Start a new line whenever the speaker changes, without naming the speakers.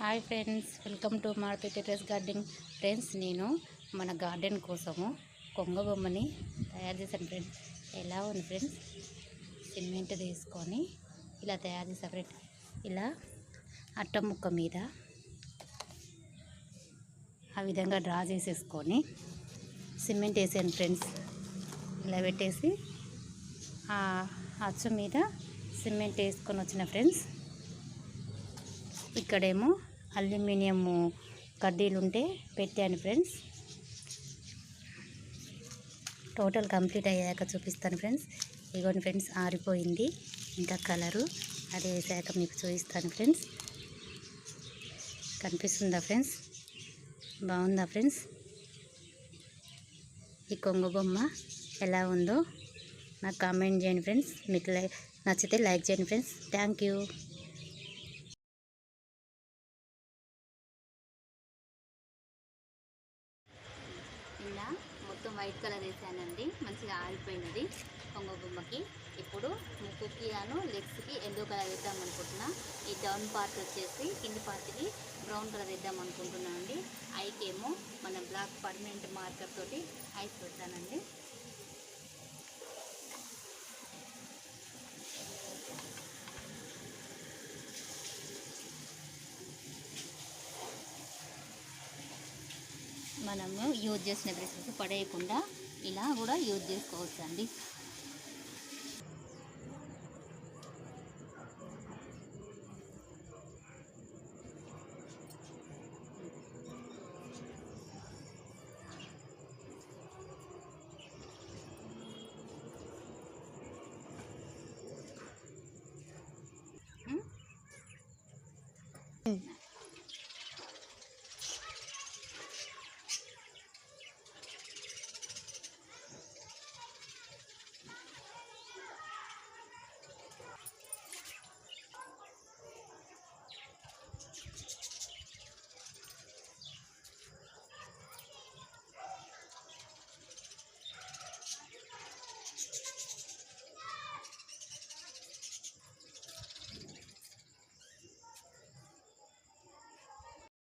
Hi friends welcome to Maruthi terrace garden. Friends నేను మన garden కోసము కొంగ బొమ్మని తయారు చేశాను ఫ్రెండ్స్. ఎలా ఉంది ఫ్రెండ్స్? సిమెంట్ తీసుకొని ఇలా తయారు చేశాను ఫ్రెండ్స్. ఇలా అట్ట ముక్క మీద ఆ విధంగా డ్రా చేసేసుకొని సిమెంట్ వేసాను ఫ్రెండ్స్. ఇలా పెట్టేసి ఆ అచ్చు మీద సిమెంట్ వేసుకొని వచ్చిన ఫ్రెండ్స్. ఇక్కడేమో అల్యూమినియం కడ్డీలు ఉంటే పెట్టాను ఫ్రెండ్స్. టోటల్ కంప్లీట్ అయ్యాక చూపిస్తాను ఫ్రెండ్స్. ఇగోండి ఫ్రెండ్స్ ఆరిపోయింది. ఇంకా కలరు అది వేసాక మీకు చూపిస్తాను ఫ్రెండ్స్. కనిపిస్తుందా ఫ్రెండ్స్? బాగుందా ఫ్రెండ్స్? ఈ కొంగ బొమ్మ ఎలా ఉందో నాకు కామెంట్ చేయండి ఫ్రెండ్స్. మీకు లై నచ్చితే లైక్ చేయండి ఫ్రెండ్స్. థ్యాంక్ మొత్తం వైట్ కలర్ వేసానండి. మంచిగా ఆరిపోయినది కొంగ బొమ్మకి. ఇప్పుడు ముక్కుకి గాను లెగ్స్కి ఎల్లో కలర్ వేద్దాం అనుకుంటున్నా. ఈ డౌన్ పార్ట్ వచ్చేసి కింది పార్ట్కి బ్రౌన్ కలర్ వేద్దాం అనుకుంటున్నాను అండి. ఐకేమో మన బ్లాక్ పర్మనెంట్ మార్కర్ తోటి ఐస్ పెడతానండి మనము యూజ్ చేసిన బ్రషెస్ పడేయకుండా ఇలా కూడా యూజ్ చేసుకోవచ్చు అండి Mm-hmm.